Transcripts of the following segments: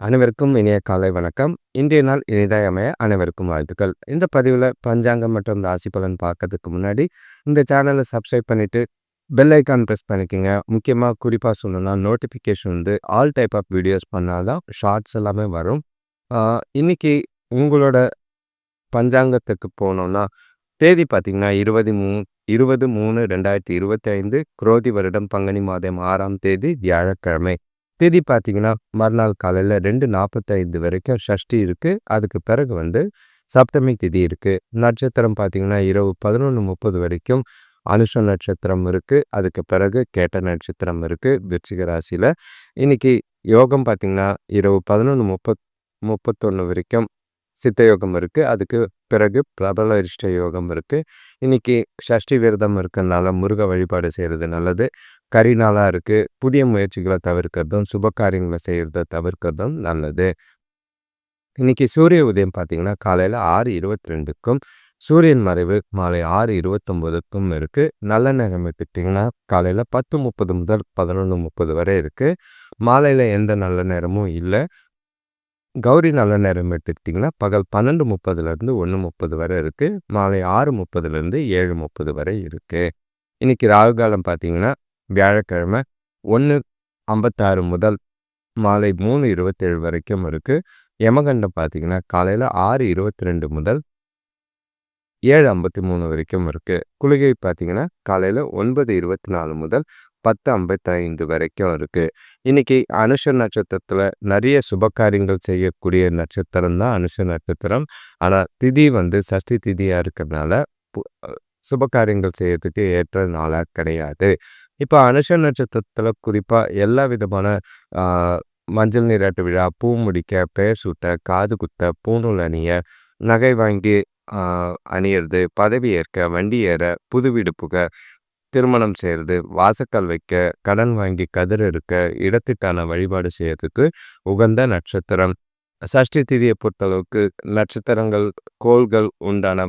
அனைவருக்கும் இனிய காலை வணக்கம். இன்றைய நாள் இனிதாய் அமைய அனைவருக்கும் வாழ்த்துக்கள். இந்த பதிவில் பஞ்சாங்கம் மற்றும் ராசி பலன் பார்க்கறதுக்கு முன்னாடி இந்த சேனலை சப்ஸ்கிரைப் பண்ணிவிட்டு பெல் ஐக்கான் ப்ரெஸ் பண்ணிக்கோங்க. முக்கியமாக குறிப்பாக சொல்லணும்னா நோட்டிஃபிகேஷன் வந்து ஆல் டைப் ஆஃப் வீடியோஸ் பண்ணால் தான் ஷார்ட்ஸ் எல்லாமே வரும். இன்றைக்கி உங்களோட பஞ்சாங்கத்துக்கு போனோம்னா தேதி பார்த்திங்கன்னா இருபது மூ இருபது மூணு ரெண்டாயிரத்தி இருபத்தி ஐந்து குரோதி வருடம் பங்குனி மாதம் ஆறாம் தேதி வியாழக்கிழமை. திதி பார்த்தீங்கன்னா மறுநாள் காலையில் ரெண்டு நாற்பத்தைந்து வரைக்கும் ஷஷ்டி இருக்குது அதுக்கு பிறகு வந்து சப்தமி திதி இருக்குது நட்சத்திரம் பார்த்தீங்கன்னா இரவு பதினொன்று முப்பது வரைக்கும் அனுஷ நட்சத்திரம் இருக்குது அதுக்கு பிறகு கேட்ட நட்சத்திரம் இருக்குது விருச்சிக ராசியில். இன்றைக்கி யோகம் பார்த்திங்கன்னா இரவு பதினொன்று முப்பத் முப்பத்தொன்று வரைக்கும் சித்த யோகம் இருக்குது அதுக்கு பிறகு பிரபல இஷ்ட யோகம் இருக்குது இன்றைக்கி ஷஷ்டி விரதம் இருக்கிறதுனால முருக வழிபாடு செய்கிறது நல்லது. கறி நாளாக இருக்குது புதிய முயற்சிகளை தவிர்க்கிறதும் சுப காரியங்களை செய்கிறத தவிர்க்கிறதும் நல்லது. இன்றைக்கி சூரிய உதயம் பார்த்திங்கன்னா காலையில் ஆறு இருபத்தி ரெண்டுக்கும் சூரியன் மறைவு மாலை ஆறு இருபத்தொம்போதுக்கும் இருக்குது நல்ல நேரம் எடுத்துக்கிட்டிங்கன்னா காலையில் பத்து முப்பது முதல் பதினொன்று முப்பது வரை இருக்குது மாலையில் எந்த நல்ல நேரமும் இல்லை. கௌரி நல்ல நேரம் எடுத்துக்கிட்டிங்கன்னா பகல் பன்னெண்டு முப்பதுலேருந்து ஒன்று முப்பது வரை இருக்குது மாலை ஆறு முப்பதுலேருந்து ஏழு முப்பது வரை இருக்குது இன்றைக்கி ராகு காலம் பார்த்தீங்கன்னா வியாழக்கிழமை ஒன்று ஐம்பத்தாறு முதல் மாலை மூணு இருபத்தேழு வரைக்கும் இருக்குது யமகண்டம் பார்த்தீங்கன்னா காலையில் ஆறு இருபத்தி ரெண்டு முதல் ஏழு ஐம்பத்தி மூணு வரைக்கும் இருக்குது குளிகை பார்த்தீங்கன்னா காலையில் ஒன்பது இருபத்தி நாலு முதல் பத்து ஐம்பத்தைந்து வரைக்கும் இருக்குது இன்றைக்கி அனுஷ நட்சத்திரத்தில் நிறைய சுபகாரியங்கள் செய்யக்கூடிய நட்சத்திரம் தான் அனுஷ நட்சத்திரம். ஆனால் திதி வந்து சஷ்டி திதியாக இருக்கிறதுனால சுபகாரியங்கள் செய்யறதுக்கு ஏற்ற நாளாக கிடையாது. இப்போ அனுஷ நட்சத்திரத்தில் குறிப்பாக எல்லா விதமான மஞ்சள் நீராட்டு விழா பூ முடிக்க பெயர் சூட்ட காது குத்த பூணூல் அணிய நகை வாங்கி அணியிறது பதவி ஏற்க வண்டி ஏற புது வீடு புக திருமணம் செய்கிறது வாசக்கல் வைக்க கடன் வாங்கி கதிர் இருக்க இடத்துக்கான வழிபாடு செய்யறதுக்கு உகந்த நட்சத்திரம். சஷ்டி திதியை பொறுத்தளவுக்கு நட்சத்திரங்கள் கோள்கள் உண்டான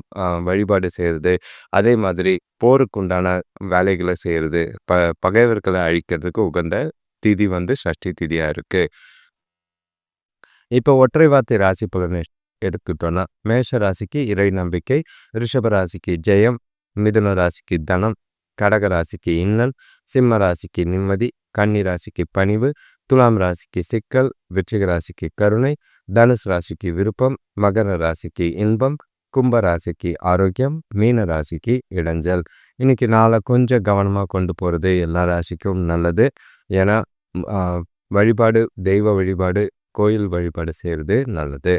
வழிபாடு செய்கிறது அதே மாதிரி போருக்கு உண்டான வேலைகளை செய்கிறது ப பகைவர்களை அழிக்கிறதுக்கு உகந்த திதி வந்து சஷ்டி திதியாக இருக்குது இப்போ ஒற்றை வார்த்தை ராசி பலனை எடுத்துக்கிட்டோன்னா மேஷ ராசிக்கு இறை நம்பிக்கை ரிஷப ராசிக்கு ஜெயம் மிதுன ராசிக்கு தனம் கடக ராசிக்கு இன்னல் சிம்ம ராசிக்கு நிம்மதி கன்னி ராசிக்கு பணிவு துலாம் ராசிக்கு சிக்கல் விருச்சிக ராசிக்கு கருணை தனுஷ் ராசிக்கு விருப்பம் மகர ராசிக்கு இன்பம் கும்ப ராசிக்கு ஆரோக்கியம் மீன ராசிக்கு இடைஞ்சல். இன்னைக்கு நாளை கொஞ்சம் கவனமாக கொண்டு போகிறது எல்லா ராசிக்கும் நல்லது. ஏன்னா வழிபாடு தெய்வ வழிபாடு கோயில் வழிபாடு செய்கிறது நல்லது.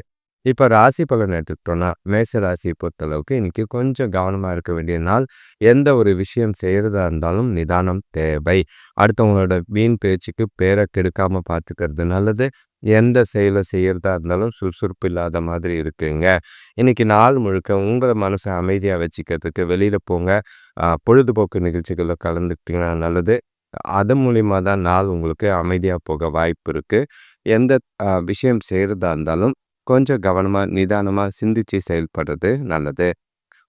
இப்போ ராசி பலன் எடுத்துக்கிட்டோன்னா மேச ராசியை பொறுத்தளவுக்கு இன்றைக்கி கொஞ்சம் கவனமாக இருக்க வேண்டிய நாள். எந்த ஒரு விஷயம் செய்கிறதா இருந்தாலும் நிதானம் தேவை. அடுத்தவங்களோட வீண் பேச்சுக்கு பேரை கெடுக்காமல் பார்த்துக்கிறது நல்லது. எந்த செயலை செய்கிறதா இருந்தாலும் சுறுசுறுப்பு இல்லாத மாதிரி இருக்குங்க. இன்றைக்கி நாள் முழுக்க உங்களை மனசை அமைதியாக வச்சுக்கிறதுக்கு வெளியில் போங்க. பொழுதுபோக்கு நிகழ்ச்சிகளில் கலந்துக்கிட்டிங்கன்னா நல்லது. அது மூலிமா தான் நாள் உங்களுக்கு அமைதியாக போக வாய்ப்பு இருக்குது எந்த விஷயம் செய்கிறதா இருந்தாலும் கொஞ்சம் கவனமாக நிதானமாக சிந்தித்து செயல்படுறது நல்லது.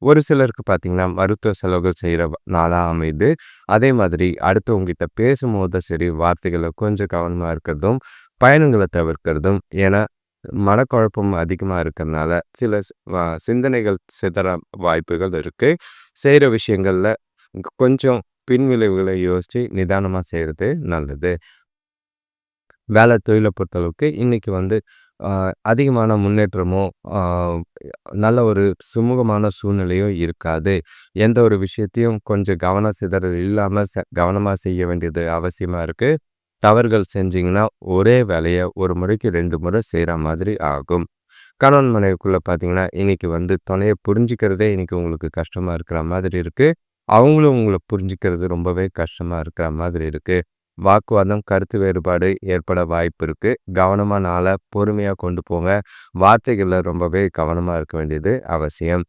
ஒரு சிலருக்கு பார்த்தீங்கன்னா மருத்துவ செலவுகள் செய்கிற நாளாக அமைது அதே மாதிரி அடுத்தவங்ககிட்ட பேசும்போது சரி வார்த்தைகளை கொஞ்சம் கவனமாக இருக்கிறதும் பயணங்களை தவிர்க்கிறதும் ஏன்னா மனக்குழப்பம் அதிகமாக இருக்கிறதுனால சில சிந்தனைகள் சிதற வாய்ப்புகள் இருக்குது செய்கிற விஷயங்களில் கொஞ்சம் பின்விளைவுகளை யோசித்து நிதானமாக செய்கிறது நல்லது. வேலை தொழிலை பொறுத்தளவுக்கு இன்றைக்கி வந்து அதிகமான முன்னேற்றமோ நல்ல ஒரு சுமூகமான சூழ்நிலையோ இருக்காது. எந்த ஒரு விஷயத்தையும் கொஞ்சம் கவன சிதறல் இல்லாமல் ச கவனமாக செய்ய வேண்டியது அவசியமாக இருக்குது தவறுகள் செஞ்சிங்கன்னா ஒரே வேலையை ஒரு முறைக்கு ரெண்டு முறை செய்கிற மாதிரி ஆகும். கணவன் மனைவிக்குள்ளே பார்த்தீங்கன்னா இன்றைக்கி வந்து துணையை புரிஞ்சிக்கிறதே இன்றைக்கி உங்களுக்கு கஷ்டமாக இருக்கிற மாதிரி இருக்குது அவங்களும் உங்களை புரிஞ்சிக்கிறது ரொம்பவே கஷ்டமாக இருக்கிற மாதிரி இருக்குது வாக்குவாதம் கருத்து வேறுபாடு ஏற்பட வாய்ப்பு இருக்குது கவனமாக நாளை பொறுமையாக கொண்டு போங்க. வார்த்தைகளில் ரொம்பவே கவனமாக இருக்க வேண்டியது அவசியம்.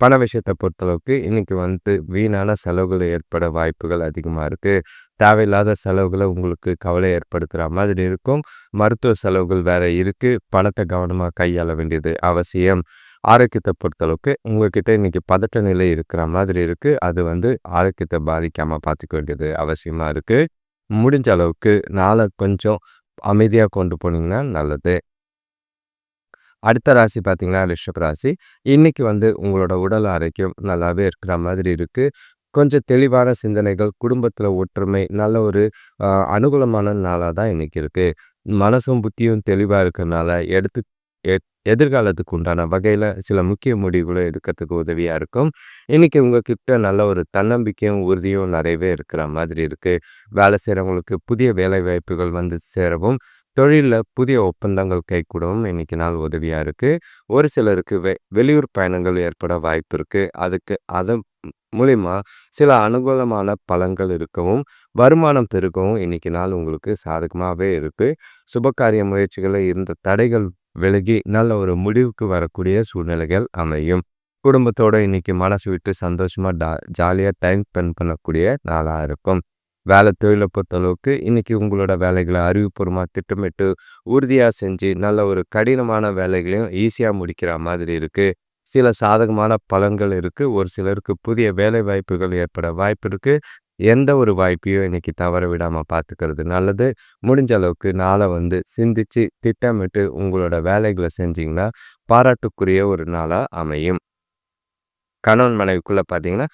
பண விஷயத்தை பொறுத்தளவுக்கு இன்றைக்கி வந்து வீணான செலவுகள் ஏற்பட வாய்ப்புகள் அதிகமாக இருக்குது தேவையில்லாத செலவுகளை உங்களுக்கு கவலை ஏற்படுத்துகிற மாதிரி இருக்கும். மருத்துவ செலவுகள் வேறு இருக்குது பணத்தை கவனமாக கையாள வேண்டியது அவசியம். ஆரோக்கியத்தை பொறுத்தளவுக்கு உங்கள்கிட்ட இன்றைக்கி பதட்ட நிலை இருக்கிற மாதிரி இருக்குது அது வந்து ஆரோக்கியத்தை பாதிக்காமல் பார்த்துக்க வேண்டியது அவசியமாக இருக்குது முடிஞ்ச அளவுக்கு நாளை கொஞ்சம் அமைதியாக கொண்டு போனீங்கன்னா நல்லது. அடுத்த ராசி பார்த்தீங்கன்னா ரிஷப் ராசி. இன்றைக்கி வந்து உங்களோட உடல் ஆரோக்கியம் நல்லாவே இருக்கிற மாதிரி இருக்குது கொஞ்சம் தெளிவான சிந்தனைகள் குடும்பத்தில் ஒற்றுமை நல்ல ஒரு அனுகூலமான நாளாக தான் இன்றைக்கி இருக்குது மனசும் புத்தியும் தெளிவாக இருக்கிறனால எடுத்து எதிர்காலத்துக்கு உண்டான வகையில் சில முக்கிய முடிவுகளை எடுக்கிறதுக்கு உதவியாக இருக்கும். இன்றைக்கி உங்ககிட்ட நல்ல ஒரு தன்னம்பிக்கையும் உறுதியும் நிறையவே இருக்கிற மாதிரி இருக்குது வேலை செய்கிறவங்களுக்கு புதிய வேலை வாய்ப்புகள் வந்து சேரவும் தொழிலில் புதிய ஒப்பந்தங்கள் கைக்கூடவும் இன்றைக்கி நாள் உதவியாக இருக்குது ஒரு சிலருக்கு வெ வெளியூர் பயணங்கள் ஏற்பட வாய்ப்பு இருக்குது அதுக்கு அதன் மூலிமா சில அனுகூலமான பலன்கள் இருக்கவும் வருமானம் பெருக்கவும் இன்றைக்கி நாள் உங்களுக்கு சாதகமாகவே இருக்குது சுபகாரிய முயற்சிகளில் இருந்த தடைகள் விலகி நல்ல ஒரு முடிவுக்கு வரக்கூடிய சூழ்நிலைகள் அமையும். குடும்பத்தோட இன்னைக்கு மனசு விட்டு சந்தோஷமாக டா ஜாலியாக டைம் ஸ்பெண்ட் பண்ணக்கூடிய நாளாக இருக்கும். வேலை தொழிலை பொறுத்தளவுக்கு இன்னைக்கு உங்களோட வேலைகளை அறிவுபூர்வமாக திட்டமிட்டு உறுதியாக செஞ்சு நல்ல ஒரு கடினமான வேலைகளையும் ஈஸியாக முடிக்கிற மாதிரி இருக்குது சில சாதகமான பலன்கள் இருக்குது ஒரு சிலருக்கு புதிய வேலை வாய்ப்புகள் ஏற்பட வாய்ப்பு இருக்குது எந்த ஒரு வாய்ப்பையும் இன்னைக்கு தவற விடாமல் பார்த்துக்கிறது நல்லது. முடிஞ்ச அளவுக்கு நாளை வந்து சிந்திச்சு திட்டமிட்டு உங்களோட வேலைகளை செஞ்சிங்கன்னா பாராட்டுக்குரிய ஒரு நாளாக அமையும். கணவன் மனைவிக்குள்ளே பார்த்தீங்கன்னா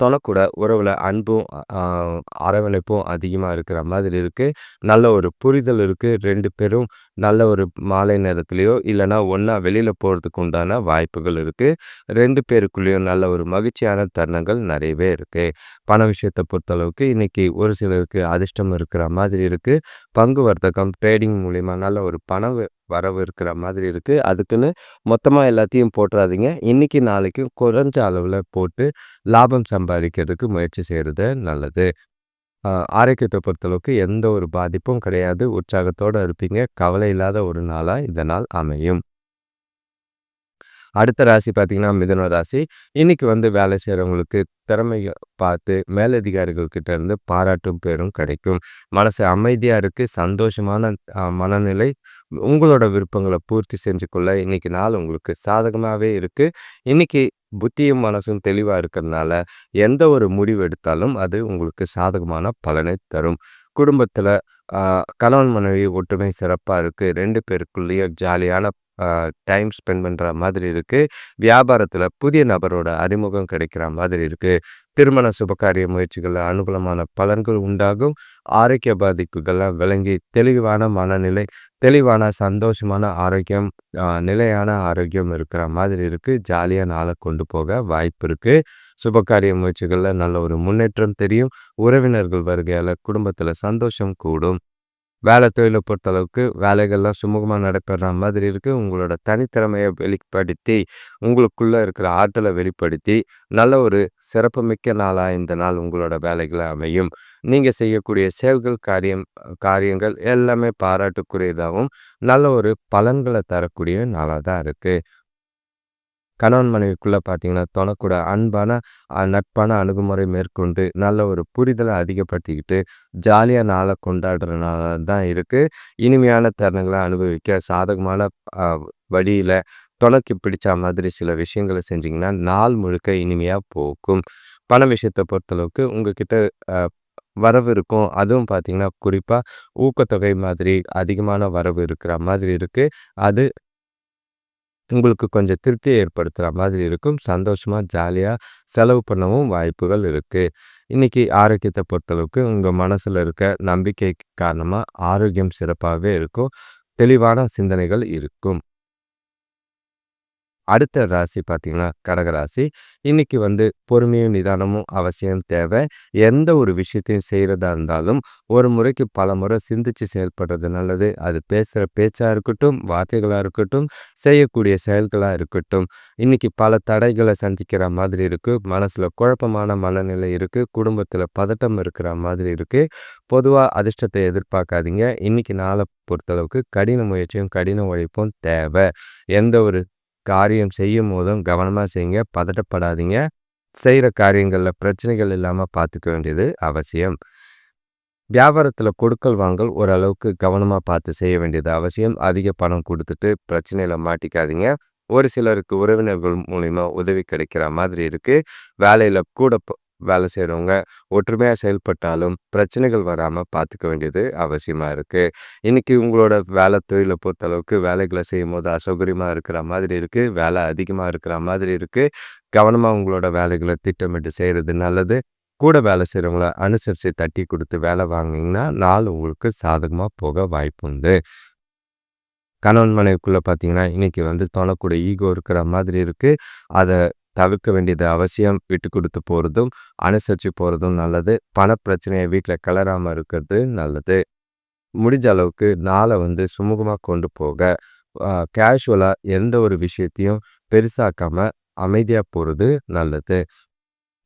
தொணக்கூட உறவில் அன்பும் அரவணைப்பும் அதிகமாக இருக்கிற மாதிரி இருக்குது நல்ல ஒரு புரிதல் இருக்குது ரெண்டு பேரும் நல்ல ஒரு மாலை நேரத்துலேயோ இல்லைனா ஒன்றா வெளியில் போகிறதுக்கு உண்டான வாய்ப்புகள் இருக்குது ரெண்டு பேருக்குள்ளேயும் நல்ல ஒரு மகிழ்ச்சியான தருணங்கள் நிறையவே இருக்குது பண விஷயத்தை பொறுத்தளவுக்கு இன்றைக்கி ஒரு சிலருக்கு அதிர்ஷ்டம் இருக்கிற மாதிரி இருக்குது பங்கு வர்த்தகம் ட்ரேடிங் மூலிமா நல்ல ஒரு பண வரவு இருக்கிற மாதிரி இருக்குது அதுக்குன்னு மொத்தமாக எல்லாத்தையும் போட்டுறாதீங்க. இன்றைக்கி நாளைக்கு குறைஞ்ச அளவில் போட்டு லாபம் சம்பாதிக்கிறதுக்கு முயற்சி செய்கிறது நல்லது. ஆரோக்கியத்தை பொறுத்தளவுக்கு எந்த ஒரு பாதிப்பும் கிடையாது. உற்சாகத்தோடு இருப்பீங்க. கவலை இல்லாத ஒரு நாளாக இந்த நாள் அமையும். அடுத்த ராசி பார்த்தீங்கன்னா மிதன ராசி. இன்னைக்கு வந்து வேலை செய்கிறவங்களுக்கு திறமையை பார்த்து மேலதிகாரிகள்கிட்ட இருந்து பாராட்டும் பேரும் கிடைக்கும். மனசு அமைதியாக இருக்குது சந்தோஷமான மனநிலை உங்களோட விருப்பங்களை பூர்த்தி செஞ்சுக்கொள்ள இன்னைக்கு நாள் உங்களுக்கு சாதகமாகவே இருக்குது இன்னைக்கு புத்தியும் மனசும் தெளிவாக இருக்கிறதுனால எந்த ஒரு முடிவு எடுத்தாலும் அது உங்களுக்கு சாதகமான பலனை தரும். குடும்பத்தில் கணவன் மனைவி ஒற்றுமை சிறப்பாக இருக்குது ரெண்டு பேருக்குள்ளேயும் ஜாலியான டைம் ஸ்பெண்ட் பண்ணுற மாதிரி இருக்குது வியாபாரத்தில் புதிய நபரோட அறிமுகம் கிடைக்கிற மாதிரி இருக்குது திருமண சுபகாரிய முயற்சிகளில் அனுகூலமான பலன்கள் உண்டாகும். ஆரோக்கிய பாதிப்புகள்லாம் விளங்கி தெளிவான மனநிலை தெளிவான சந்தோஷமான ஆரோக்கியம் நிலையான ஆரோக்கியம் இருக்கிற மாதிரி இருக்குது ஜாலியாக நாளை கொண்டு போக வாய்ப்பு இருக்குது சுபகாரிய முயற்சிகளில் நல்ல ஒரு முன்னேற்றம் தெரியும். உறவினர்கள் வருகையால் குடும்பத்தில் சந்தோஷம் கூடும். வேலை தொழிலை பொறுத்தளவுக்கு வேலைகள்லாம் சுமூகமாக நடைபெற மாதிரி இருக்குது உங்களோட தனித்திறமையை வெளிப்படுத்தி உங்களுக்குள்ளே இருக்கிற ஆற்றலை வெளிப்படுத்தி நல்ல ஒரு சிறப்புமிக்க நாளாக இந்த நாள் உங்களோட வேலைகளை அமையும். நீங்கள் செய்யக்கூடிய செயல்கள் காரியம் காரியங்கள் எல்லாமே பாராட்டுக்குரியதாகவும் நல்ல ஒரு பலன்களை தரக்கூடிய நாளாக தான் இருக்குது கணவன் மனைவிக்குள்ளே பார்த்தீங்கன்னா தொணக்கூட அன்பான நட்பான அணுகுமுறை மேற்கொண்டு நல்ல ஒரு புரிதலை அதிகப்படுத்திக்கிட்டு ஜாலியாக நாளை கொண்டாடுறதுனால தான் இருக்குது இனிமையான தருணங்களை அனுபவிக்க சாதகமான வழியில் தொலைக்கு பிடிச்ச மாதிரி சில விஷயங்களை செஞ்சிங்கன்னா நாள் முழுக்க இனிமையாக போக்கும் பண விஷயத்தை பொறுத்தளவுக்கு உங்ககிட்ட வரவு இருக்கும். அதுவும் பார்த்திங்கன்னா குறிப்பாக ஊக்கத்தொகை மாதிரி அதிகமான வரவு இருக்கிற மாதிரி இருக்குது அது உங்களுக்கு கொஞ்சம் திருப்தியை ஏற்படுத்துகிற மாதிரி இருக்கும். சந்தோஷமாக ஜாலியாக செலவு பண்ணவும் வாய்ப்புகள் இருக்குது இன்றைக்கி ஆரோக்கியத்தை பொறுத்தளவுக்கு உங்கள் மனசில் இருக்க நம்பிக்கை காரணமாக ஆரோக்கியம் சிறப்பாகவே இருக்கும். தெளிவான சிந்தனைகள் இருக்கும். அடுத்த ராசி பார்த்தீங்கன்னா கடகராசி இன்னைக்கு வந்து பொறுமையும் நிதானமும் அவசியம் தேவை. எந்த ஒரு விஷயத்தையும் செய்கிறதா இருந்தாலும் ஒரு முறைக்கு பல முறை சிந்திச்சு செயல்படுறது நல்லது. அது பேசுகிற பேச்சாக இருக்கட்டும் வார்த்தைகளாக இருக்கட்டும் செய்யக்கூடிய செயல்களாக இருக்கட்டும். இன்னைக்கு பல தடைகளை சந்திக்கிற மாதிரி இருக்குது மனசில் குழப்பமான மனநிலை இருக்குது குடும்பத்தில் பதட்டம் இருக்கிற மாதிரி இருக்குது பொதுவாக அதிர்ஷ்டத்தை எதிர்பார்க்காதீங்க. இன்னைக்கு நாளை பொறுத்தளவுக்கு கடின முயற்சியும் கடின உழைப்பும் தேவை. எந்த ஒரு காரியம் செய்யும் போதும் கவனமாக செய்யுங்க. பதட்டப்படாதீங்க. செய்கிற காரியங்களில் பிரச்சனைகள் இல்லாமல் பார்த்துக்க வேண்டியது அவசியம். வியாபாரத்தில் கொடுக்கல் வாங்கல் ஓரளவுக்கு கவனமாக பார்த்து செய்ய வேண்டியது அவசியம். அதிக பணம் கொடுத்துட்டு பிரச்சனையில் மாட்டிக்காதீங்க. ஒரு சிலருக்கு உறவினர்கள் மூலிமா உதவி கிடைக்கிற மாதிரி இருக்குது வேலையில் கூட வேலை செய்கிறவங்க ஒற்றுமையாக செயல்பட்டாலும் பிரச்சனைகள் வராமல் பார்த்துக்க வேண்டியது அவசியமாக இருக்குது இன்றைக்கி உங்களோட வேலை தொழிலை பொறுத்தளவுக்கு வேலைகளை செய்யும் போது அசௌகரியமாக இருக்கிற மாதிரி இருக்குது வேலை அதிகமாக இருக்கிற மாதிரி இருக்குது கவனமாக உங்களோட வேலைகளை திட்டமிட்டு செய்கிறது நல்லது. கூட வேலை செய்கிறவங்கள அனுசரித்து தட்டி கொடுத்து வேலை வாங்கினீங்கன்னா நாள் உங்களுக்கு சாதகமாக போக வாய்ப்பு உண்டு. கணவன் மனைவிக்குள்ளே பார்த்தீங்கன்னா இன்றைக்கி வந்து தொலைக்கூட ஈகோ இருக்கிற மாதிரி இருக்குது அதை தவிர்க்க வேண்டியது அவசியம். விட்டு கொடுத்து போகிறதும் அனுசரித்து போகிறதும் நல்லது. பண பிரச்சனையை வீட்டில் கிளறாமல் இருக்கிறது நல்லது. முடிஞ்ச அளவுக்கு நாளை வந்து சுமூகமாக கொண்டு போக கேஷுவலாக எந்த ஒரு விஷயத்தையும் பெருசாக்காமல் அமைதியாக போகிறது நல்லது.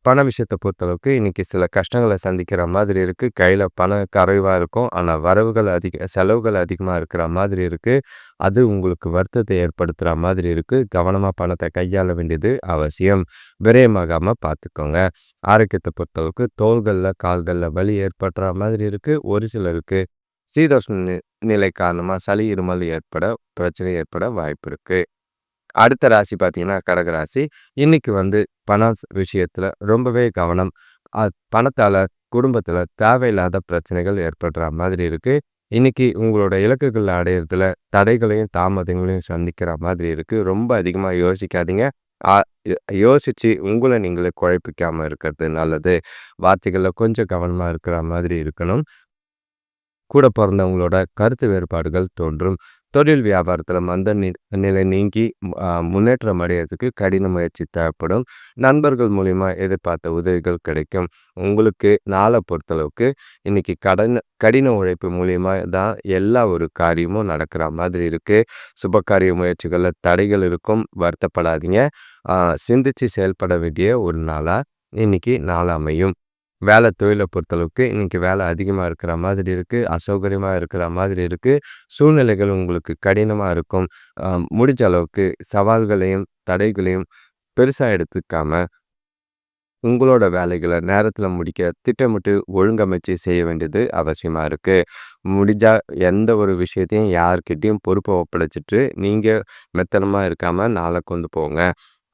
பண விஷயத்தை பொறுத்தளவுக்கு இன்றைக்கி சில கஷ்டங்களை சந்திக்கிற மாதிரி இருக்குது கையில் பணம் குறைவாக இருக்கும். ஆனால் வரவுகள் அதிக செலவுகள் அதிகமாக இருக்கிற மாதிரி இருக்குது அது உங்களுக்கு வருத்தத்தை ஏற்படுத்துகிற மாதிரி இருக்குது கவனமாக பணத்தை கையாள வேண்டியது அவசியம். விரயமாகாமல் பார்த்துக்கோங்க ஆரோக்கியத்தை பொறுத்தளவுக்கு தோள்களில் கால்களில் வலி ஏற்படுற மாதிரி இருக்குது ஒரு சிலருக்கு சீதோஷ்ண நிலை காரணமாக சளி இருமல் ஏற்பட பிரச்சனை ஏற்பட வாய்ப்பு இருக்குது அடுத்த ராசி பார்த்தீங்கன்னா கடகராசி இன்னைக்கு வந்து பண விஷயத்தில் ரொம்பவே கவனம். பணத்தால் குடும்பத்தில் தேவையில்லாத பிரச்சனைகள் ஏற்படுற மாதிரி இருக்குது இன்னைக்கு உங்களோட இலக்குகள் அடையிறதுல தடைகளையும் தாமதங்களையும் சந்திக்கிற மாதிரி இருக்குது ரொம்ப அதிகமாக யோசிக்காதீங்க. யோசித்து உங்களை நீங்களே குழப்பிக்காமல் இருக்கிறது நல்லது. வார்த்தைகளில் கொஞ்சம் கவனமாக இருக்கிற மாதிரி இருக்கணும். கூட பிறந்தவங்களோட கருத்து வேறுபாடுகள் தோன்றும். தொழில் வியாபாரத்தில் மந்த நிலை நீங்கி முன்னேற்றம் அடையிறதுக்கு கடின முயற்சி தேவைப்படும். நண்பர்கள் மூலிமா எதிர்பார்த்த உதவிகள் கிடைக்கும். உங்களுக்கு நாளை பொறுத்தளவுக்கு இன்றைக்கி கடன் கடின உழைப்பு மூலிமா தான் எல்லா ஒரு காரியமும் நடக்கிற மாதிரி இருக்குது சுபகாரிய முயற்சிகளில் தடைகள் இருக்கும். வருத்தப்படாதீங்க. சிந்தித்து செயல்பட வேண்டிய ஒரு நாளாக இன்னைக்கு நாள் அமையும். வேலை தொழிலை பொறுத்தளவுக்கு இன்றைக்கி வேலை அதிகமாக இருக்கிற மாதிரி இருக்குது அசௌகரியமாக இருக்கிற மாதிரி இருக்குது சூழ்நிலைகள் உங்களுக்கு கடினமாக இருக்கும். முடிஞ்ச அளவுக்கு சவால்களையும் தடைகளையும் பெருசாக எடுத்துக்காமல் உங்களோட வேலைகளை நேரத்தில் முடிக்க திட்டமிட்டு ஒழுங்கமைச்சு செய்ய வேண்டியது அவசியமாக இருக்குது முடிஞ்சால் எந்த ஒரு விஷயத்தையும் யார்கிட்டையும் பொறுப்பை ஒப்படைச்சிட்டு நீங்கள் மெத்தனமாக இருக்காமல் நாளை கொண்டு போங்க.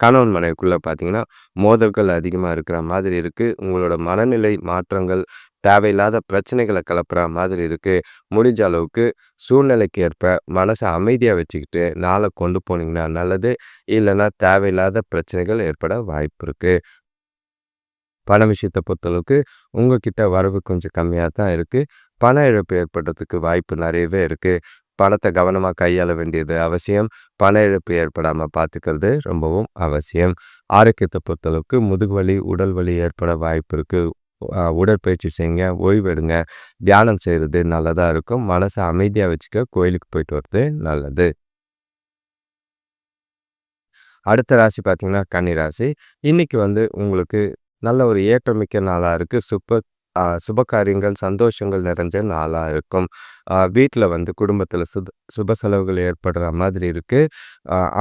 கணவன் மனைவிக்குள்ளே பார்த்தீங்கன்னா மோதல்கள் அதிகமாக இருக்கிற மாதிரி இருக்குது உங்களோட மனநிலை மாற்றங்கள் தேவையில்லாத பிரச்சனைகளை கிளப்புற மாதிரி இருக்குது முடிஞ்ச அளவுக்கு சூழ்நிலைக்கு ஏற்ப மனசை அமைதியாக வச்சுக்கிட்டு நாளை கொண்டு போனீங்கன்னா நல்லது. இல்லைன்னா தேவையில்லாத பிரச்சனைகள் ஏற்பட வாய்ப்பு இருக்குது பண விஷயத்தை பொறுத்தளவுக்கு உங்ககிட்ட வரவு கொஞ்சம் கம்மியாக தான் இருக்குது பண இழப்பு ஏற்படுறதுக்கு வாய்ப்பு நிறையவே இருக்குது பணத்தை கவனமாக கையாள வேண்டியது அவசியம். பண இழப்பு ஏற்படாமல் பார்த்துக்கிறது ரொம்பவும் அவசியம். ஆரோக்கியத்தை பொறுத்தளவுக்கு முதுகு வலி உடல் வலி ஏற்பட வாய்ப்பு இருக்குது உடற்பயிற்சி செய்யுங்க ஓய்வெடுங்க தியானம் செய்கிறது நல்லதாக இருக்கும். மனசை அமைதியாக வச்சுக்க கோயிலுக்கு போயிட்டு வர்றது நல்லது. அடுத்த ராசி பார்த்தீங்கன்னா கன்னிராசி. இன்றைக்கி வந்து உங்களுக்கு நல்ல ஒரு ஏற்றமிக்க நாளாக இருக்குது சூப்பர் சுப காரியங்கள் சந்தோஷங்கள் நிறைஞ்ச நாளாக இருக்கும். வீட்டில் வந்து குடும்பத்தில் சுத சுப செலவுகள் ஏற்படுற மாதிரி இருக்குது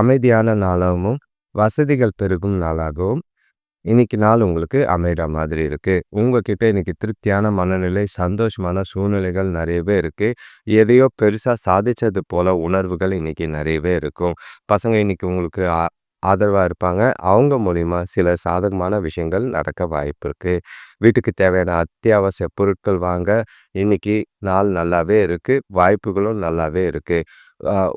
அமைதியான நாளாகவும் வசதிகள் பெருகும் நாளாகவும் இன்னைக்கு நாள் உங்களுக்கு அமைகிற மாதிரி இருக்குது உங்ககிட்ட இன்னைக்கு திருப்தியான மனநிலை சந்தோஷமான சூழ்நிலைகள் நிறையவே இருக்குது எதையோ பெருசாக சாதித்தது போல் உணர்வுகள் இன்னைக்கு நிறையவே இருக்கும். பசங்க இன்னைக்கு உங்களுக்கு ஆதரவாக இருப்பாங்க. அவங்க மூலிமா சில சாதகமான விஷயங்கள் நடக்க வாய்ப்பு இருக்குது வீட்டுக்கு தேவையான அத்தியாவசிய பொருட்கள் வாங்க இன்னைக்கு நாள் நல்லாவே இருக்குது வாய்ப்புகளும் நல்லாவே இருக்குது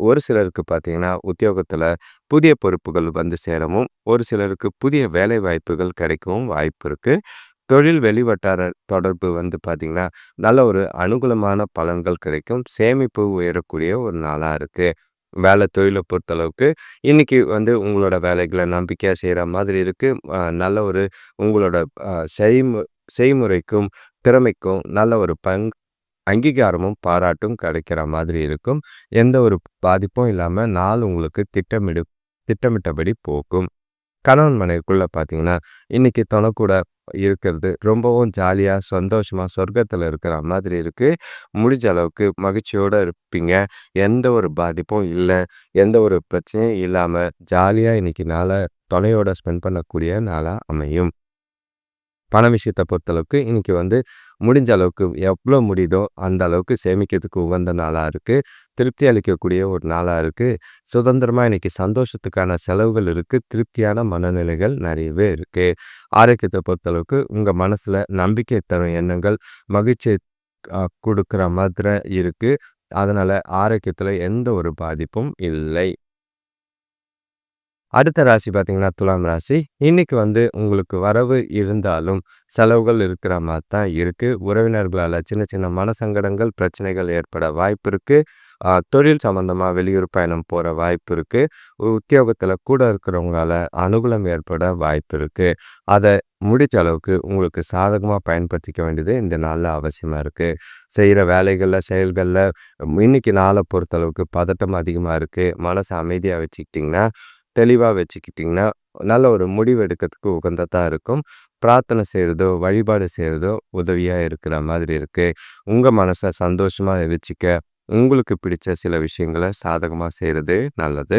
ஒரு சிலருக்கு பார்த்தீங்கன்னா உத்தியோகத்தில் புதிய பொறுப்புகள் வந்து சேரவும் ஒரு சிலருக்கு புதிய வேலை வாய்ப்புகள் கிடைக்கவும் வாய்ப்பு இருக்குது தொழில் வெளிவட்டார தொடர்பு வந்து பார்த்திங்கன்னா நல்ல ஒரு அனுகூலமான பலன்கள் கிடைக்கும். சேமிப்பு உயரக்கூடிய ஒரு நாளாக இருக்குது வேலை தொழிலை பொறுத்தளவுக்கு இன்றைக்கி வந்து உங்களோட வேலைகளை நம்பிக்கையாக செய்கிற மாதிரி இருக்குது நல்ல ஒரு உங்களோட செய்மு செய்முறைக்கும் திறமைக்கும் நல்ல ஒரு பங் அங்கீகாரமும் பாராட்டும் கிடைக்கிற மாதிரி இருக்கும். எந்த ஒரு பாதிப்பும் இல்லாமல் நாள் உங்களுக்கு திட்டமிடு திட்டமிட்டபடி போகும். கணவன் மனைவிக்குள்ளே பார்த்தீங்கன்னா இன்றைக்கி தனக்கூட இருக்கிறது ரொம்பவும் ஜாலியாக சந்தோஷமாக சொர்க்கத்தில் இருக்கிற மாதிரி இருக்குது முடிஞ்ச அளவுக்கு மகிழ்ச்சியோடு இருப்பீங்க. எந்த ஒரு பாதிப்பும் இல்லை. எந்த ஒரு பிரச்சனையும் இல்லாமல் ஜாலியாக இன்றைக்கி நாளை தொலையோட ஸ்பெண்ட் பண்ணக்கூடிய நாளாக அமையும். பண விஷயத்தை பொறுத்தளவுக்கு இன்றைக்கி வந்து முடிஞ்ச அளவுக்கு எவ்வளோ முடியுதோ அந்த அளவுக்கு சேமிக்கிறதுக்கு உகந்த நாளாக இருக்குது திருப்தி அளிக்கக்கூடிய ஒரு நாளாக இருக்குது சுதந்திரமாக இன்றைக்கி சந்தோஷத்துக்கான செலவுகள் இருக்குது திருப்தியான மனநிலைகள் நிறையவே இருக்குது ஆரோக்கியத்தை பொறுத்தளவுக்கு உங்கள் மனசில் நம்பிக்கை தரும் எண்ணங்கள் மகிழ்ச்சி கொடுக்குற மாதிரி இருக்குது அதனால் ஆரோக்கியத்தில் எந்த ஒரு பாதிப்பும் இல்லை. அடுத்த ராசி பார்த்தீங்கன்னா துலாம் ராசி. இன்னைக்கு வந்து உங்களுக்கு வரவு இருந்தாலும் செலவுகள் இருக்கிற மாதிரி தான் இருக்குது உறவினர்களால் சின்ன சின்ன மனசங்கடங்கள் பிரச்சனைகள் ஏற்பட வாய்ப்பு இருக்குது தொழில் சம்மந்தமாக வெளியூர் பயணம் போகிற வாய்ப்பு இருக்குது உத்தியோகத்தில் கூட இருக்கிறவங்களால அனுகூலம் ஏற்பட வாய்ப்பு இருக்குது அதை முடிச்ச அளவுக்கு உங்களுக்கு சாதகமாக பயன்படுத்திக்க வேண்டியது இந்த நாளில் அவசியமாக இருக்குது செய்கிற வேலைகளில் செயல்களில் இன்னைக்கு நாளை பொறுத்தளவுக்கு பதட்டம் அதிகமாக இருக்குது மனசை அமைதியாக வச்சுக்கிட்டிங்கன்னா தெளிவாக வச்சுக்கிட்டிங்கன்னா நல்ல ஒரு முடிவு எடுக்கிறதுக்கு உகந்ததாக இருக்கும். பிரார்த்தனை செய்கிறதோ வழிபாடு செய்கிறதோ உதவியாக இருக்கிற மாதிரி இருக்குது உங்கள் மனசை சந்தோஷமாக வச்சுக்க. உங்களுக்கு பிடிச்ச சில விஷயங்களை சாதகமாக செய்கிறது நல்லது.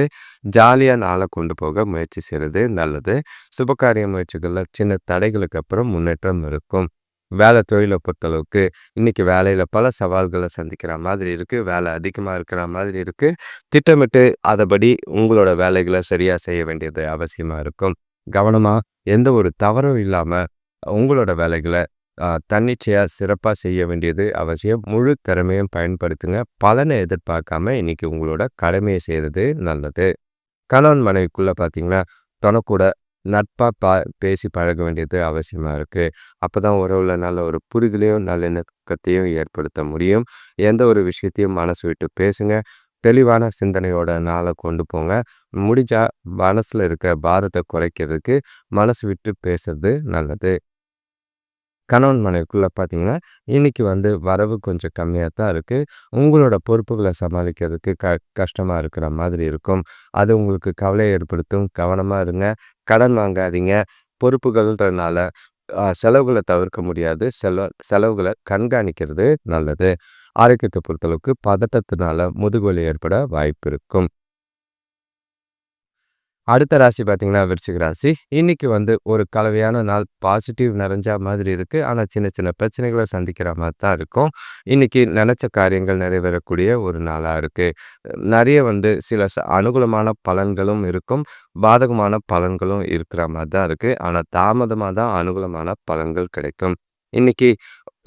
ஜாலியாக நாளை கொண்டு போக முயற்சி செய்கிறது நல்லது. சுபகாரிய முயற்சிகளில் சின்ன தடைகளுக்கு அப்புறம் முன்னேற்றம் இருக்கும். வேலை தொழிலை பொறுத்தளவுக்கு இன்றைக்கி வேலையில் பல சவால்களை சந்திக்கிற மாதிரி இருக்குது வேலை அதிகமாக இருக்கிற மாதிரி இருக்குது திட்டமிட்டு அதைபடி உங்களோட வேலைகளை சரியாக செய்ய வேண்டியது அவசியமாக இருக்கும். கவனமாக எந்த ஒரு தவறும் இல்லாமல் உங்களோட வேலைகளை தன்னிச்சையாக சிறப்பாக செய்ய வேண்டியது அவசியம். முழு திறமையும் பயன்படுத்துங்க. பலனை எதிர்பார்க்காம இன்றைக்கி உங்களோட கடமையை செய்கிறது நல்லது. கணவன் மனைவிக்குள்ளே பார்த்தீங்கன்னா தனக்கூட நட்பாக பா பேசி பழக வேண்டியது அவசியமாக இருக்குது அப்போ தான் உறவில் நல்ல ஒரு புரிதலையும் நல்லிணக்கத்தையும் ஏற்படுத்த முடியும். எந்த ஒரு விஷயத்தையும் மனசு விட்டு பேசுங்க. தெளிவான சிந்தனையோட நாளை கொண்டு போங்க. முடிஞ்சால் மனசில் இருக்க பாரத்தை குறைக்கிறதுக்கு மனசு விட்டு பேசுறது நல்லது. கணவன் மனைவிக்குள்ளே பார்த்தீங்கன்னா இன்றைக்கி வந்து வரவு கொஞ்சம் கம்மியாக தான் இருக்குது உங்களோட பொறுப்புகளை சமாளிக்கிறதுக்கு க கஷ்டமாக இருக்கிற மாதிரி இருக்கும். அது உங்களுக்கு கவலையை ஏற்படுத்தும். கவனமாக இருங்க. கடன் வாங்காதீங்க. பொறுப்புகள்ன்றனால செலவுகளை தவிர்க்க முடியாது. செலவு செலவுகளை கண்காணிக்கிறது நல்லது. ஆரோக்கியத்தை பொறுத்தளவுக்கு பதட்டத்தினால முதுகுவலி ஏற்பட வாய்ப்பு இருக்கும். அடுத்த ராசி பார்த்தீங்கன்னா விருச்சிக ராசி. இன்னைக்கு வந்து ஒரு கலவையான நாள். பாசிட்டிவ் நிறைஞ்ச மாதிரி இருக்குது ஆனால் சின்ன சின்ன பிரச்சனைகளை சந்திக்கிற மாதிரி தான் இருக்கும். இன்னைக்கு நினச்ச காரியங்கள் நிறைவேறக்கூடிய ஒரு நாளாக இருக்குது நிறைய வந்து சில அனுகூலமான பலன்களும் இருக்கும். பாதகமான பலன்களும் இருக்கிற மாதிரி தான் இருக்குது ஆனால் தாமதமாக தான் அனுகூலமான பலன்கள் கிடைக்கும். இன்னைக்கு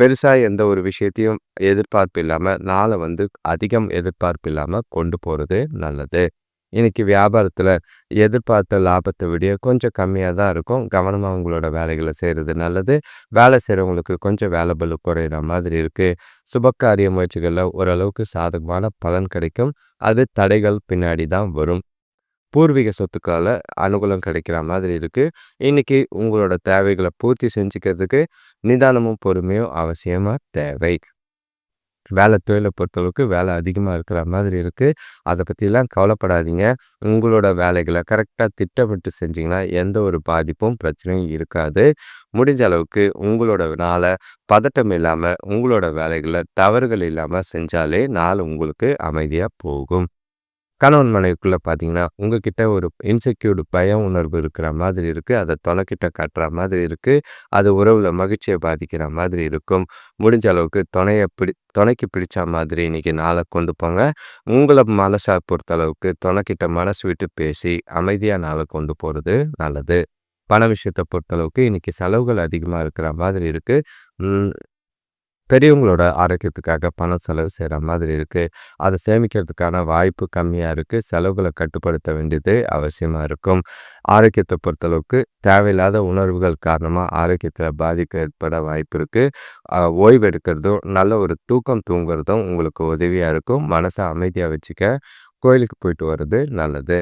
பெருசாக எந்த ஒரு விஷயத்தையும் எதிர்பார்ப்பு இல்லாமல் நாளை வந்து அதிகம் எதிர்பார்ப்பு இல்லாமல் கொண்டு போகிறது நல்லது. இன்றைக்கி வியாபாரத்தில் எதிர்பார்த்த லாபத்தை விட கொஞ்சம் கம்மியாக தான் இருக்கும். கவனமாக உங்களோட வேலைகளை செய்கிறது நல்லது. வேலை செய்கிறவங்களுக்கு கொஞ்சம் வேலை பலு குறையிற மாதிரி இருக்குது சுபக்காரிய முயற்சிகளில் ஓரளவுக்கு சாதகமான பலன் கிடைக்கும். அது தடைகள் பின்னாடி தான் வரும். பூர்வீக சொத்துக்களை அனுகூலம் கிடைக்கிற மாதிரி இருக்குது இன்றைக்கி உங்களோட தேவைகளை பூர்த்தி செஞ்சுக்கிறதுக்கு நிதானமும் பொறுமையும் அவசியமாக தேவை. வேலை தொழிலை பொறுத்தளவுக்கு வேலை அதிகமாக இருக்கிற மாதிரி இருக்குது அதை பற்றிலாம் கவலைப்படாதீங்க. உங்களோட வேலைகளை கரெக்டாக திட்டமிட்டு செஞ்சிங்கன்னா எந்த ஒரு பாதிப்பும் பிரச்சனையும் இருக்காது. முடிஞ்ச அளவுக்கு உங்களோட நாளை பதட்டம் இல்லாமல் உங்களோட வேலைகளை தவறுகள் இல்லாமல் செஞ்சாலே நாள் உங்களுக்கு அமைதியாக போகும். கணவன் மனைவிக்குள்ளே பார்த்தீங்கன்னா உங்ககிட்ட ஒரு இன்செக்யூர்டு பய உணர்வு இருக்கிற மாதிரி இருக்குது அதை தொலைக்கிட்ட கட்டுற மாதிரி இருக்குது அது உறவில் மகிழ்ச்சியை பாதிக்கிற மாதிரி இருக்கும். முடிஞ்ச அளவுக்கு துணையை பிடி துணைக்கு பிடிச்ச மாதிரி இன்றைக்கி நாளை கொண்டு போங்க. உங்களை மனசை பொறுத்தளவுக்கு துணைக்கிட்ட மனசு விட்டு பேசி அமைதியாக நாளை கொண்டு போகிறது நல்லது. பண விஷயத்தை பொறுத்தளவுக்கு இன்றைக்கி செலவுகள் அதிகமாக இருக்கிற மாதிரி இருக்குது பெரியவங்களோட ஆரோக்கியத்துக்காக பணம் செலவு செய்கிற மாதிரி இருக்குது அதை சேமிக்கிறதுக்கான வாய்ப்பு கம்மியாக இருக்குது செலவுகளை கட்டுப்படுத்த வேண்டியது அவசியமாக இருக்கும். ஆரோக்கியத்தை பொறுத்தளவுக்கு தேவையில்லாத உணர்வுகள் காரணமாக ஆரோக்கியத்தில் பாதிக்க ஏற்பட வாய்ப்பு இருக்குது ஓய்வு எடுக்கிறதும் நல்ல ஒரு தூக்கம் தூங்குறதும் உங்களுக்கு உதவியாக இருக்கும். மனசை அமைதியாக வச்சுக்க. கோயிலுக்கு போயிட்டு வர்றது நல்லது.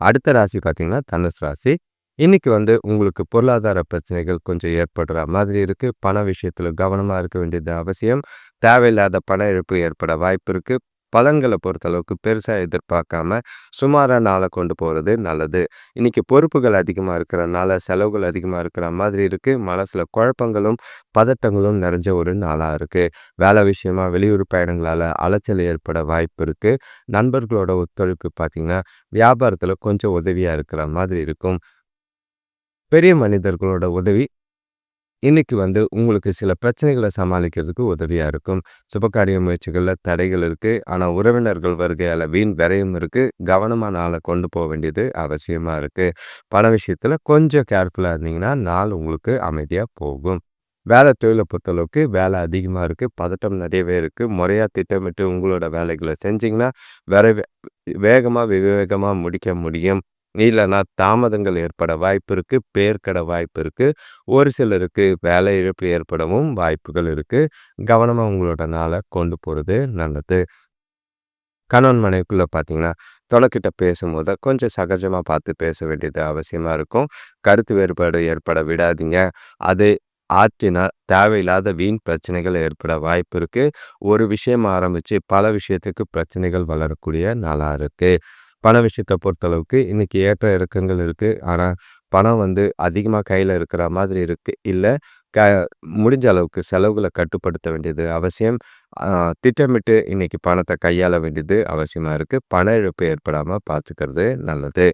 அடுத்த ராசி பார்த்திங்கன்னா தனுஷ் ராசி. இன்றைக்கி வந்து உங்களுக்கு பொருளாதார பிரச்சனைகள் கொஞ்சம் ஏற்படுற மாதிரி இருக்குது பண விஷயத்தில் கவனமாக இருக்க வேண்டியது அவசியம். தேவையில்லாத பண இழப்பு ஏற்பட வாய்ப்பு இருக்குது பலன்களை பொறுத்தளவுக்கு பெருசாக எதிர்பார்க்காம சுமாராக நாளை கொண்டு போகிறது நல்லது. இன்றைக்கி பொறுப்புகள் அதிகமாக இருக்கிறனால செலவுகள் அதிகமாக இருக்கிற மாதிரி இருக்குது மனசில் குழப்பங்களும் பதட்டங்களும் நிறைஞ்ச ஒரு நாளாக இருக்குது வேலை விஷயமா வெளியூர் பயணங்களால் அலைச்சல் ஏற்பட வாய்ப்பு இருக்குது நண்பர்களோட ஒத்துழைப்பு பார்த்திங்கன்னா வியாபாரத்தில் கொஞ்சம் உதவியாக இருக்கிற மாதிரி இருக்கும். பெரிய மனிதர்களோட உதவி இன்றைக்கி வந்து உங்களுக்கு சில பிரச்சனைகளை சமாளிக்கிறதுக்கு உதவியாக இருக்கும். சுபகாரிய முயற்சிகளில் தடைகள் இருக்குது ஆனால் உறவினர்கள் வருகையால் வீண் விரையும் இருக்குது கவனமாக நாளை கொண்டு போக வேண்டியது அவசியமாக இருக்குது பண விஷயத்தில் கொஞ்சம் கேர்ஃபுல்லாக இருந்தீங்கன்னா நாள் உங்களுக்கு அமைதியாக போகும். வேலை தொழிலை பொறுத்தளவுக்கு வேலை அதிகமாக இருக்குது பதட்டம் நிறையவே இருக்குது முறையாக திட்டமிட்டு உங்களோட வேலைகளை செஞ்சிங்கன்னா வேற வேகமாக விவேகமாக முடிக்க முடியும். இல்லைன்னா தாமதங்கள் ஏற்பட வாய்ப்பு இருக்குது பேர்க்கட வாய்ப்பு இருக்குது ஒரு சிலருக்கு வேலை இழப்பு ஏற்படவும் வாய்ப்புகள் இருக்குது கவனமாக உங்களோட நாளை கொண்டு போகிறது நல்லது. கணவன் மனைவிக்குள்ளே பார்த்தீங்கன்னா தொலைக்கிட்ட பேசும்போது கொஞ்சம் சகஜமாக பார்த்து பேச வேண்டியது அவசியமாக இருக்கும். கருத்து வேறுபாடு ஏற்பட விடாதீங்க. அது ஆற்றினா தேவையில்லாத வீண் பிரச்சனைகள் ஏற்பட வாய்ப்பு இருக்குது ஒரு விஷயம் ஆரம்பித்து பல விஷயத்துக்கு பிரச்சனைகள் வளரக்கூடிய நாளாக இருக்குது பண விஷயத்தை பொறுத்தளவுக்கு இன்றைக்கி ஏற்ற இறக்கங்கள் இருக்குது ஆனால் பணம் வந்து அதிகமாக கையில் இருக்கிற மாதிரி இருக்குது இல்லை க முடிஞ்ச அளவுக்கு செலவுகளை கட்டுப்படுத்த வேண்டியது அவசியம். திட்டமிட்டு இன்றைக்கி பணத்தை கையாள வேண்டியது அவசியமாக இருக்குது பண இழப்பு ஏற்படாமல் பார்த்துக்கிறது நல்லது.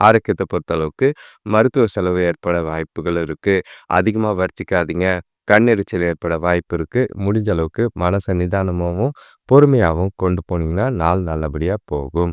ஆரோக்கியத்தை பொறுத்தளவுக்கு மருத்துவ செலவு ஏற்பட வாய்ப்புகள் இருக்குது அதிகமாக வர்த்திக்காதீங்க. கண்ணெரிச்சல் ஏற்பட வாய்ப்பு இருக்குது முடிஞ்ச அளவுக்கு மனசை நிதானமாகவும் பொறுமையாகவும் கொண்டு போனீங்கன்னா நாள் நல்லபடியாக போகும்.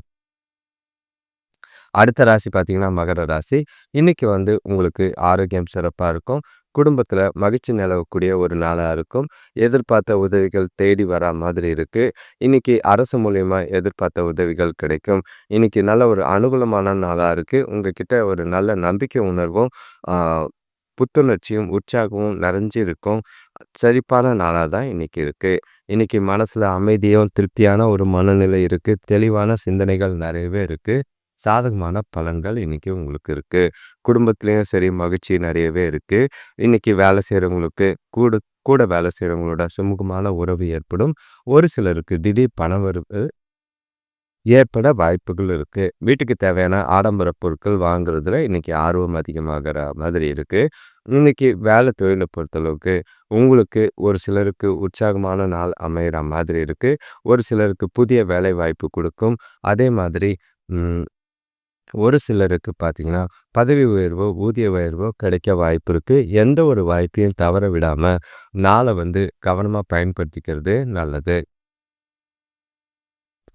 அடுத்த ராசி பார்த்தீங்கன்னா மகர ராசி. இன்னைக்கு வந்து உங்களுக்கு ஆரோக்கியம் சிறப்பாக இருக்கும். குடும்பத்தில் மகிழ்ச்சி நிலவக்கூடிய ஒரு நாளாக இருக்கும். எதிர்பார்த்த உதவிகள் தேடி வரா மாதிரி இருக்குது இன்றைக்கி அரசு மூலயமா எதிர்பார்த்த உதவிகள் கிடைக்கும். இன்றைக்கி நல்ல ஒரு அனுகூலமான நாளாக இருக்குது உங்ககிட்ட ஒரு நல்ல நம்பிக்கை உணர்வும் புத்துணர்ச்சியும் உற்சாகமும் நிறைஞ்சு இருக்கும். செழிப்பான நாளாக தான் இன்னைக்கு இருக்குது இன்றைக்கி மனசில் அமைதியும் திருப்தியான ஒரு மனநிலை இருக்குது தெளிவான சிந்தனைகள் நிறையவே இருக்குது சாதகமான பலன்கள் இன்றைக்கி உங்களுக்கு இருக்குது குடும்பத்துலேயும் சரி மகிழ்ச்சி நிறையவே இருக்குது இன்றைக்கி வேலை செய்கிறவங்களுக்கு கூட கூட வேலை செய்கிறவங்களோட சுமூகமான உறவு ஏற்படும். ஒரு சிலருக்கு திடீர் பணவரவு ஏற்பட வாய்ப்புகள் இருக்குது வீட்டுக்கு தேவையான ஆடம்பர பொருட்கள் வாங்குறதுல இன்றைக்கி ஆர்வம் அதிகமாகிற மாதிரி இருக்குது இன்றைக்கி வேலை தொழிலை பொறுத்தளவுக்கு உங்களுக்கு ஒரு சிலருக்கு உற்சாகமான நாள் அமைகிற மாதிரி இருக்குது ஒரு சிலருக்கு புதிய வேலை வாய்ப்பு கொடுக்கும். அதே மாதிரி ஒரு சிலருக்கு பார்த்தீங்கன்னா பதவி உயர்வோ ஊதிய உயர்வோ கிடைக்க வாய்ப்பு இருக்குது எந்த ஒரு வாய்ப்பையும் தவற விடாமல் நாளை வந்து கவனமாக பயன்படுத்திக்கிறது நல்லது.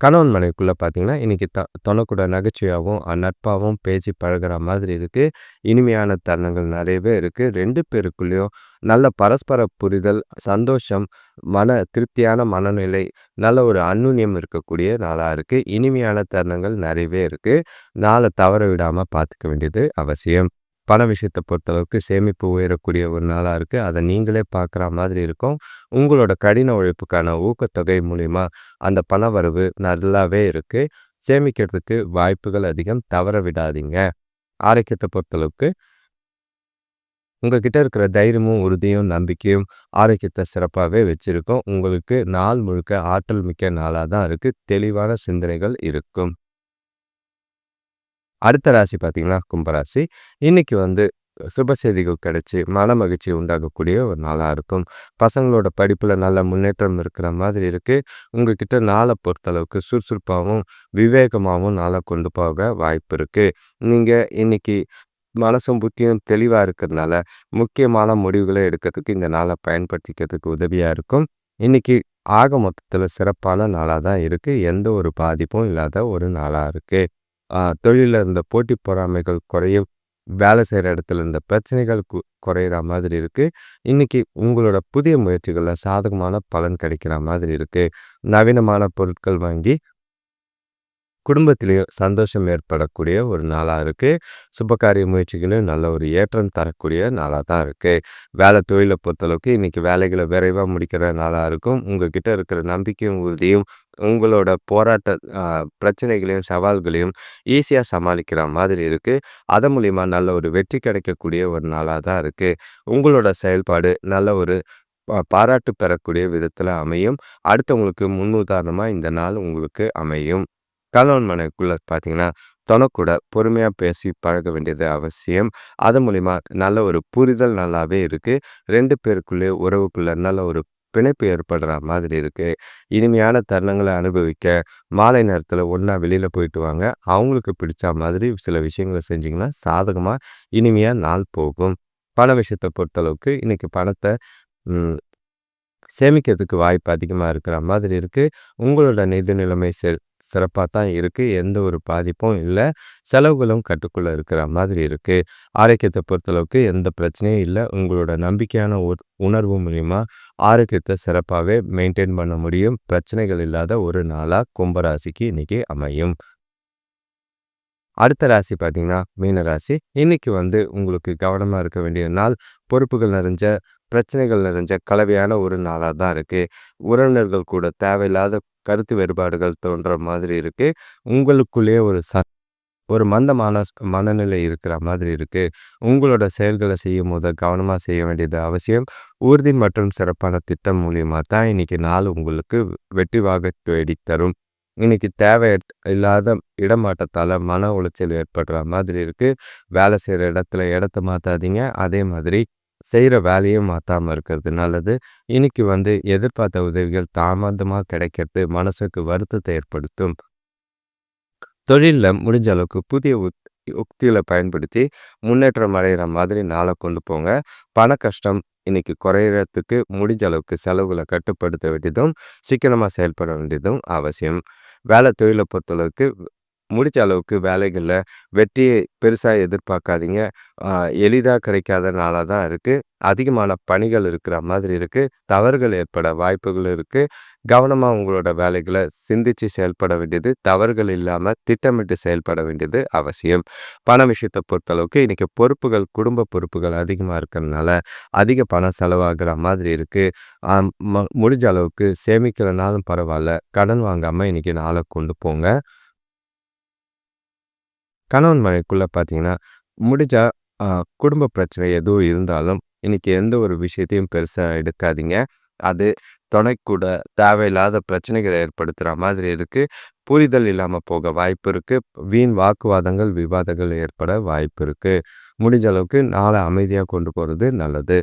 கணவன் மனைவிக்குள்ளே பார்த்தீங்கன்னா இன்றைக்கி த தொணக்கூட நகைச்சுவையாகவும் நட்பாகவும் பேச்சு பழகிற மாதிரி இருக்குது இனிமையான தருணங்கள் நிறையவே இருக்குது ரெண்டு பேருக்குள்ளேயும் நல்ல பரஸ்பர புரிதல் சந்தோஷம் மன திருப்தியான மனநிலை நல்ல ஒரு அன்னுன்யம் இருக்கக்கூடிய நாளாக இருக்குது இனிமையான தருணங்கள் நிறையவே இருக்குது நாளை தவற விடாமல் பார்த்துக்க வேண்டியது அவசியம். பண விஷயத்தை பொறுத்தளவுக்கு சேமிப்பு உயரக்கூடிய ஒரு நாளாக இருக்குது அதை நீங்களே பார்க்குற மாதிரி இருக்கும். உங்களோட கடின உழைப்புக்கான ஊக்கத்தொகை மூலிமா அந்த பண வரவு நல்லாவே இருக்குது சேமிக்கிறதுக்கு வாய்ப்புகள் அதிகம். தவற விடாதீங்க. ஆரோக்கியத்தை பொறுத்தளவுக்கு உங்ககிட்ட இருக்கிற தைரியமும் உறுதியும் நம்பிக்கையும் ஆரோக்கியத்தை சிறப்பாகவே வச்சுருக்கோம். உங்களுக்கு நாள் முழுக்க ஆற்றல் மிக்க நாளாக தான் இருக்குது தெளிவான சிந்தனைகள் இருக்கும். அடுத்த ராசி பார்த்திங்கன்னா கும்பராசி. இன்றைக்கி வந்து சுப செய்திகள் கிடைச்சி மன மகிழ்ச்சி உண்டாகக்கூடிய ஒரு நாளாக இருக்கும். பசங்களோட படிப்பில் நல்ல முன்னேற்றம் இருக்கிற மாதிரி இருக்குது உங்ககிட்ட நாளை பொறுத்தளவுக்கு சுறுசுறுப்பாகவும் விவேகமாகவும் நாளை கொண்டு போக வாய்ப்பு இருக்குது நீங்கள் இன்றைக்கி மனசும் புத்தியும் தெளிவாக இருக்கிறதுனால முக்கியமான முடிவுகளை எடுக்கிறதுக்கு இந்த நாளை பயன்படுத்திக்கிறதுக்கு உதவியாக இருக்கும். இன்னைக்கு ஆக மொத்தத்தில் சிறப்பான நாளாக தான் இருக்குது எந்த ஒரு பாதிப்பும் இல்லாத ஒரு நாளாக இருக்குது தொழிலில் இருந்த போட்டி பொறாமைகள் குறையும் வேலை செய்கிற இடத்துல இருந்த பிரச்சனைகள் கு குறையிற மாதிரி இருக்குது இன்றைக்கி உங்களோட புதிய முயற்சிகளில் சாதகமான பலன் கிடைக்கிற மாதிரி இருக்குது நவீனமான பொருட்கள் வாங்கி குடும்பத்திலையும் சந்தோஷம் ஏற்படக்கூடிய ஒரு நாளாக இருக்குது சுபகாரிய முயற்சிகளையும் நல்ல ஒரு ஏற்றம் தரக்கூடிய நாளாக தான் இருக்குது வேலை தொழிலை பொறுத்தளவுக்கு இன்றைக்கி வேலைகளை விரைவாக முடிக்கிற நாளாக இருக்கும். உங்ககிட்ட இருக்கிற நம்பிக்கையும் உறுதியும் உங்களோட போராட்ட பிரச்சனைகளையும் சவால்களையும் ஈஸியாக சமாளிக்கிற மாதிரி இருக்குது அதன் மூலிமா நல்ல ஒரு வெற்றி கிடைக்கக்கூடிய ஒரு நாளாக தான் இருக்குது உங்களோட செயல்பாடு நல்ல ஒரு பாராட்டு பெறக்கூடிய விதத்தில் அமையும். அடுத்தவங்களுக்கு முன்னுதாரணமாக இந்த நாள் உங்களுக்கு அமையும். கணவன் மனைவிக்குள்ளே பார்த்தீங்கன்னா தனக்கூட பொறுமையாக பேசி பழக வேண்டியது அவசியம். அது மூலிமா நல்ல ஒரு புரிதல் நல்லாவே இருக்குது ரெண்டு பேருக்குள்ளே உறவுக்குள்ளே நல்ல ஒரு பிணைப்பு ஏற்படுற மாதிரி இருக்குது இனிமையான தருணங்களை அனுபவிக்க மாலை நேரத்தில் ஒன்றா வெளியில் போயிட்டு வாங்க. அவங்களுக்கு பிடிச்ச மாதிரி சில விஷயங்களை செஞ்சிங்கன்னா சாதகமாக இனிமையாக நாள் போகும். பண விஷயத்தை பொறுத்தளவுக்கு இன்றைக்கி பணத்தை சேமிக்கிறதுக்கு வாய்ப்பு அதிகமாக இருக்கிற மாதிரி இருக்குது உங்களோட நிதி நிலைமை செ சிறப்பாக தான் இருக்குது எந்த ஒரு பாதிப்பும் இல்லை. செலவுகளும் கட்டுக்குள்ளே இருக்கிற மாதிரி இருக்குது ஆரோக்கியத்தை பொறுத்தளவுக்கு எந்த பிரச்சனையும் இல்லை. உங்களோட நம்பிக்கையான உணர்வு மூலிமா ஆரோக்கியத்தை சிறப்பாகவே மெயின்டைன் பண்ண முடியும். பிரச்சனைகள் இல்லாத ஒரு நாளாக கும்பராசிக்கு இன்றைக்கி அமையும். அடுத்த ராசி பார்த்தீங்கன்னா மீனராசி இன்றைக்கி வந்து உங்களுக்கு கவனமாக இருக்க வேண்டிய நாள் பொறுப்புகள் நிறைஞ்ச பிரச்சனைகள் நிறைஞ்ச கலவையான ஒரு நாளாக தான் இருக்குது உறவினர்கள் கூட தேவையில்லாத கருத்து வேறுபாடுகள் தோன்ற மாதிரி இருக்குது உங்களுக்குள்ளேயே ஒரு ச ஒரு மந்தமான மனநிலை இருக்கிற மாதிரி இருக்குது உங்களோட செயல்களை செய்யும் போது கவனமாக செய்ய வேண்டியது அவசியம். உறுதி மற்றும் சிறப்பான திட்டம் மூலியமாக தான் இன்றைக்கி நாள் உங்களுக்கு வெற்றி வாக தேடி தரும். இன்னைக்கு தேவை இல்லாத இடமாட்டத்தால் மன உளைச்சல் ஏற்படுற மாதிரி இருக்குது வேலை செய்கிற இடத்துல இடத்த மாற்றாதீங்க அதே மாதிரி செய்கிற வேலையும் மாற்றாமல் இருக்கிறது. நல்லது. இன்னைக்கு வந்து எதிர்பார்த்த உதவிகள் தாமதமாக கிடைக்கிறது. மனசுக்கு வருத்தத்தை ஏற்படுத்தும். தொழிலில் முடிஞ்ச அளவுக்கு புதிய உக்திகளை பயன்படுத்தி முன்னேற்றம் அடைகிற மாதிரி நாளை கொண்டு போங்க. பண கஷ்டம் இன்னைக்கு குறையிறதுக்கு முடிஞ்ச அளவுக்கு செலவுகளை கட்டுப்படுத்த வேண்டியதும் சீக்கிரமாக செயல்பட வேண்டியதும் அவசியம். வேலை தொழிலை பொறுத்தளவுக்கு முடித்த அளவுக்கு வேலைகளில் வெற்றியை பெருசாக எதிர்பார்க்காதீங்க. எளிதாக கிடைக்காத நாளாக தான் இருக்குது அதிகமான பணிகள் இருக்கிற மாதிரி இருக்குது தவறுகள் ஏற்பட வாய்ப்புகள் இருக்குது கவனமாக உங்களோட வேலைகளை சிந்தித்து செயல்பட வேண்டியது தவறுகள் இல்லாமல் திட்டமிட்டு செயல்பட வேண்டியது அவசியம். பண விஷயத்தை பொறுத்தளவுக்கு இன்றைக்கி பொறுப்புகள் குடும்ப பொறுப்புகள் அதிகமாக இருக்கிறதுனால அதிக பணம் செலவாகிற மாதிரி இருக்குது முடிஞ்ச அளவுக்கு சேமிக்கிறனாலும் பரவாயில்ல. கடன் வாங்காமல் இன்றைக்கி நாளை கொண்டு போங்க. கணவன் மனைவிக்குள்ளே பார்த்தீங்கன்னா முடிஞ்சால் குடும்ப பிரச்சனை எதுவும் இருந்தாலும் இன்றைக்கி எந்த ஒரு விஷயத்தையும் பெருசாக எடுக்காதீங்க. அது துணைக்கூட தேவையில்லாத பிரச்சனைகளை ஏற்படுத்துகிற மாதிரி இருக்குது புரிதல் இல்லாமல் போக வாய்ப்பு இருக்குது வீண் வாக்குவாதங்கள் விவாதங்கள் ஏற்பட வாய்ப்பு இருக்குது முடிஞ்ச அளவுக்கு நாளை அமைதியாக கொண்டு போகிறது நல்லது.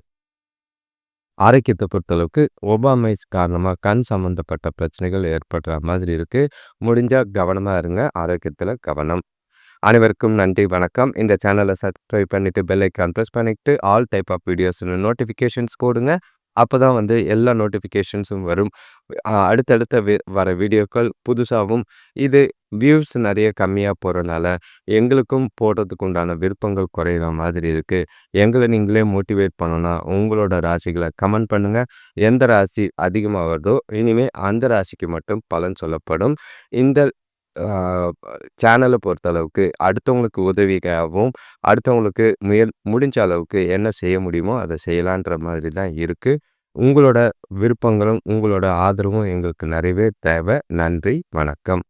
ஆரோக்கியத்தை பொறுத்தளவுக்கு ஒபாமைஸ் காரணமாக கண் சம்மந்தப்பட்ட பிரச்சனைகள் ஏற்படுற மாதிரி இருக்குது முடிஞ்சால் கவனமாக இருங்க. ஆரோக்கியத்தில் கவனம். அனைவருக்கும் நன்றி வணக்கம். இந்த சேனலை சப்ஸ்கிரைப் பண்ணிவிட்டு பெல்லைக்கான் ப்ரெஸ் பண்ணிவிட்டு all type of videos notifications போடுங்க. அப்போ தான் வந்து எல்லா நோட்டிஃபிகேஷன்ஸும் வரும். அடுத்தடுத்த வர வீடியோக்கள் புதுசாகவும் இது வியூஸ் நிறைய கம்மியாக போகிறனால எங்களுக்கும் போடுறதுக்கு உண்டான விருப்பங்கள் குறையிற மாதிரி இருக்குது எங்களை நீங்களே மோட்டிவேட் பண்ணணும்னா உங்களோட ராசிகளை கமெண்ட் பண்ணுங்கள் எந்த ராசி அதிகமாக வருதோ இனிமேல் அந்த ராசிக்கு மட்டும் பலன் சொல்லப்படும். இந்த சேனலை பொறுத்தளவுக்கு அடுத்தவங்களுக்கு உதவிக்காகவும் அடுத்தவங்களுக்கு முயல் முடிஞ்ச அளவுக்கு என்ன செய்ய முடியுமோ அதை செய்யலான்ற மாதிரி தான் இருக்குது உங்களோட விருப்பங்களும் உங்களோட ஆதரவும் எங்களுக்கு நிறையவே தேவை. நன்றி வணக்கம்.